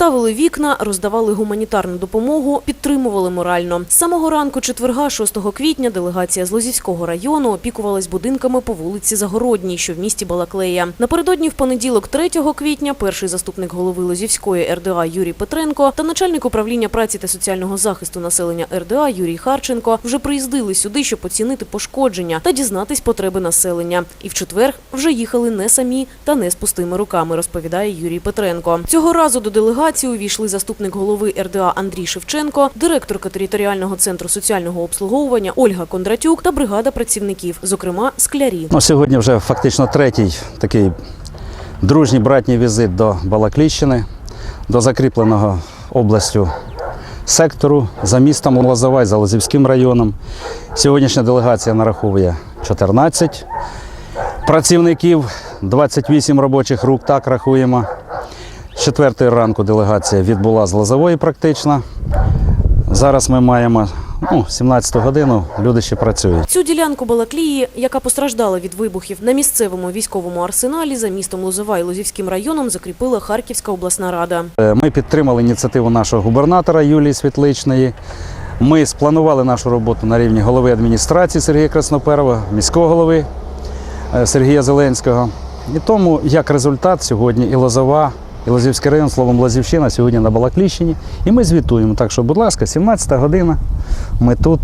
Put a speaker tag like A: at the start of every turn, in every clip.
A: ставили вікна, роздавали гуманітарну допомогу, підтримували морально. З самого ранку четверга, 6 квітня, делегація з Лозівського району опікувалась будинками по вулиці Загородній, що в місті Балаклея. Напередодні в понеділок, 3 квітня, перший заступник голови Лозівської РДА Юрій Петренко та начальник управління праці та соціального захисту населення РДА Юрій Харченко вже приїздили сюди, щоб оцінити пошкодження та дізнатись потреби населення. І в четвер вже їхали не самі та не з пустими руками, розповідає Юрій Петренко. Цього разу до делегації увійшли заступник голови РДА Андрій Шевченко, директорка територіального центру соціального обслуговування Ольга Кондратюк та бригада працівників, зокрема склярі.
B: Ну, сьогодні вже фактично третій такий дружній братній візит до Балакліщини, до закріпленого областю сектору за містом Лозовай, за Лозівським районом. Сьогоднішня делегація нараховує 14 працівників, 28 робочих рук, так рахуємо. З четвертої ранку делегація відбула з Лозової практично. Зараз ми маємо ну, 17 годину, люди ще працюють.
A: Цю ділянку Балаклії, яка постраждала від вибухів на місцевому військовому арсеналі за містом Лозова і Лозівським районом, закріпила Харківська обласна рада.
B: Е, Ми підтримали ініціативу нашого губернатора Юлії Світличної. Ми спланували нашу роботу на рівні голови адміністрації Сергія Красноперова, міського голови е, Сергія Зеленського. І тому, як результат, сьогодні і Лозова, і Лозівський район, словом Лозівщина, сьогодні на Балакліщині. І ми звітуємо. Так що, будь ласка, 17 година. Ми тут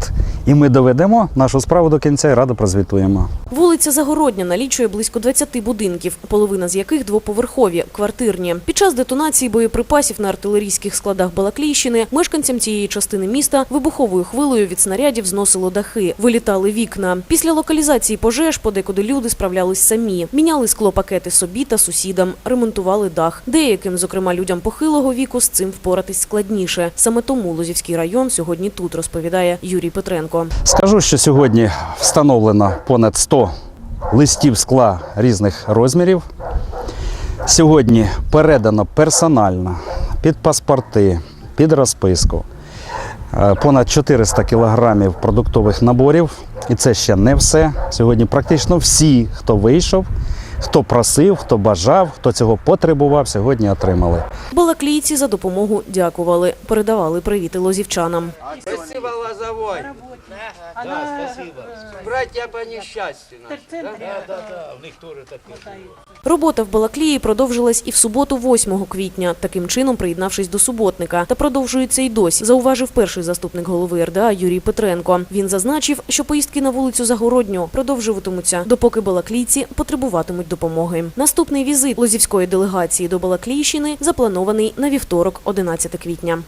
B: і ми доведемо нашу справу до кінця і радо прозвітуємо.
A: Вулиця Загородня налічує близько 20 будинків, половина з яких двоповерхові, квартирні. Під час детонації боєприпасів на артилерійських складах Балаклійщини мешканцям цієї частини міста вибуховою хвилею від снарядів зносило дахи, вилітали вікна. Після локалізації пожеж подекуди люди справлялись самі, міняли склопакети собі та сусідам, ремонтували дах. Деяким, зокрема людям похилого віку, з цим впоратись складніше. Саме тому Лозівський район сьогодні тут розповідає Юрій Петренко.
B: Скажу, що сьогодні встановлено понад 100 листів скла різних розмірів. Сьогодні передано персонально під паспорти, під розписку е, понад 400 кілограмів продуктових наборів. І це ще не все. Сьогодні практично всі, хто вийшов, хто просив, хто бажав, хто цього потребував, сьогодні отримали.
A: Балаклійці за допомогу дякували, передавали привіти лозівчанам.
C: Спасибо, Лозовой. Да, спасибо. Братья по несчастью Да, да?
A: Робота в Балаклії продовжилась і в суботу, 8 квітня, таким чином приєднавшись до суботника, та продовжується й досі. Зауважив перший заступник голови РДА Юрій Петренко. Він зазначив, що поїздки на вулицю Загородню продовжуватимуться, допоки балаклійці потребуватимуть допомоги. Наступний візит лозівської делегації до Балаклійщини запланований на вівторок, 11 квітня.